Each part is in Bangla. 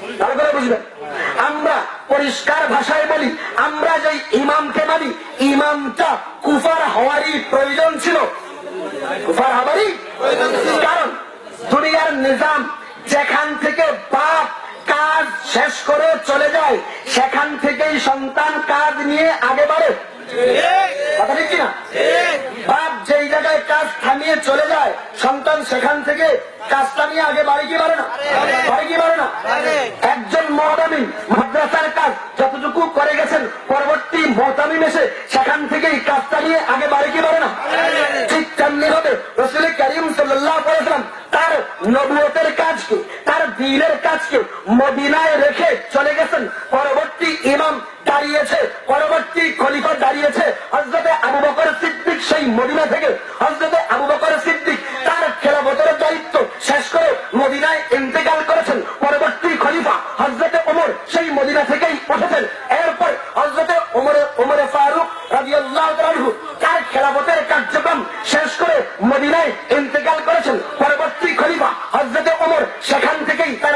বুঝবেন আমরা পরিষ্কার ভাষায় বলি, আমরা যে ইমামকে মানি, ইমামটা কুফার হওয়ারই প্রয়োজন ছিল। কুফার হওয়ারই কারণ দুনিয়ার নিজাম যেখান থেকে বাপ কাজ শেষ করে চলে যায়, সেখান থেকেই সন্তান কাজ নিয়ে আগে বাড়ে। কথা ঠিক কিনা? বাপ যেই জায়গায় কাজ থামিয়ে চলে যায়, সন্তান সেখান থেকে কাজটা নিয়ে আগে বাড়ি কি পারে না? বাড়ি কি পারে না? মাদ্রাসার কাজ যতটুকু করে গেছেন, পরবর্তী মহতামিম এসে সেখান থেকেই কাজটা নিয়ে আগে বাড়ি কি পারে না? ঠিক তেমনি হবে রসুল করিম সাল্লাহ করেছিলাম তার নবুয়তের কাজকে তার দিনের কাজকে মদিনায় রেখে চলে গেছেন, পরবর্তী ইমাম দাঁড়িয়েছে, পরবর্তী খলিফা দাঁড়িয়েছে হজরতে আবু বকর সিদ্দিক সেই মদিনা থেকে হজরতে আবু বকর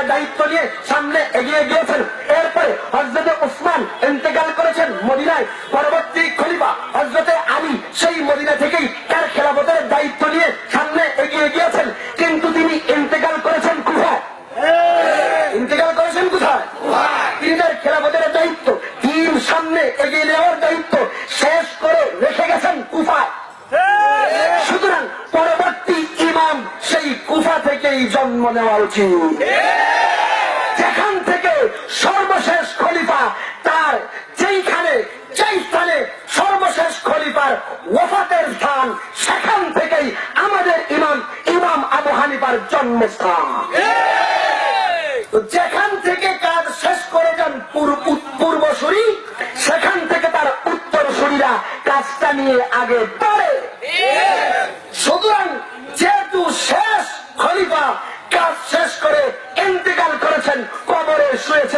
তার দায়িত্ব নিয়ে সামনে এগিয়ে গিয়েছেন। এরপরে হজরতে উসমান ইন্তেকাল করেছেন মদিনায়। পরবর্তী খলিফা হজরতে আলী সেই মদিনা থেকেই তার খেলাফতের দায়িত্ব নিয়ে সামনে এগিয়ে গিয়েছেন। কিন্তু তিনি ইন্তেকাল করেছেন কোথায়? ইন্তেকাল করেছেন কোথায়? তিনি তার খেলাফতের দায়িত্ব, তিন সামনে এগিয়ে নেওয়ার দায়িত্ব শেষ করে রেখে গেছেন কুফায়। সুতরাং পরবর্তী ইমাম সেই কুফা থেকেই জন্ম নেওয়া উচিত। যেখান থেকে সর্বশেষ খলিফা, তার যেইখানে যেই স্থানে সর্বশেষ খলিফার ওফাতের স্থান, সেখান থেকেই আমাদের ইমাম ইমাম আবু হানিফার জন্মস্থান। যেখান থেকে কাজ শেষ করে যান পূর্বসূরি সেখান থেকে তার উত্তর উত্তরসূরিরা কাজটা নিয়ে আগে বাড়ে। সুতরাং যেহেতু শেষ খলিফা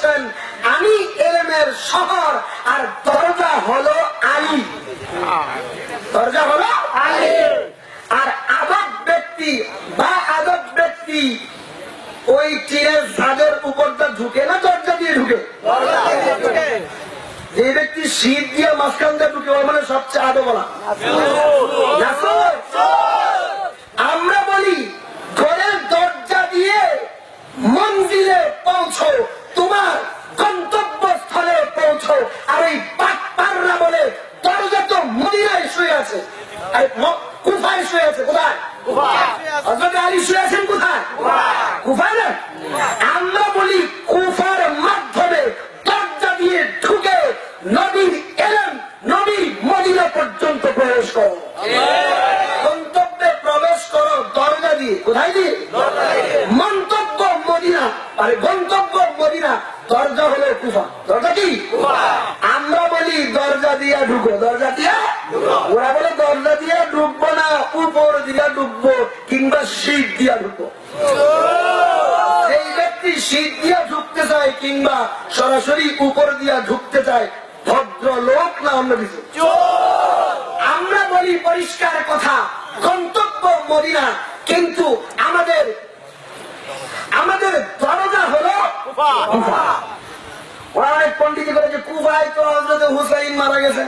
বলেছেন আমি এলেমের শহর আর দরজা হলো আলী। দরজা হলো আলী। আর আদব ব্যক্তি বা আদব ব্যক্তি ওই টিনের ছাদের উপরটা ঢুকে না দরজা দিয়ে ঢুকে? যে ব্যক্তি শীত দিয়ে মাঝখান দিয়ে ঢুকে ওর মানে সবচেয়ে আদো বলা শুয়ে আছে। আর কুফায় শুয়ে আছে কোথায় হজরত আলী শুয়ে আছেন কোথায়? কুফায়। না? আমরা বলি কুফার মাধ্যমে দরজা দিয়ে ঢুকে নবীর এলেন নবী মদিনা পর্যন্ত প্রবেশ করো। গন্তব্যে প্রবেশ করো দরজা দিয়ে। কোথায় দিয়ে? মন্তব্য মদিনা। আরে গন্তব্য কুফা দরজা কি? আমরা বলি দরজা দিয়া ঢুকো। দরজা দিয়া? ওরা বলে দরজা দিয়া ঢুকবো না উপর দিয়া ঢুকবো কিংবা শীত দিয়া ঢুকবো। এই ব্যক্তি শীত দিয়া ঢুকতে চায় কিংবা সরাসরি উপর দিয়া ঢুকতে চায় ভদ্র লোক না অন্য কিছু? আমরা বলি পরিষ্কার কথা গন্তব্য মদিনা কিন্তু আমাদের আমাদের দরজা হলো। ওরা অনেক পন্ডিত করে যে কুফায় তো হজরত হুসাইন মারা গেছে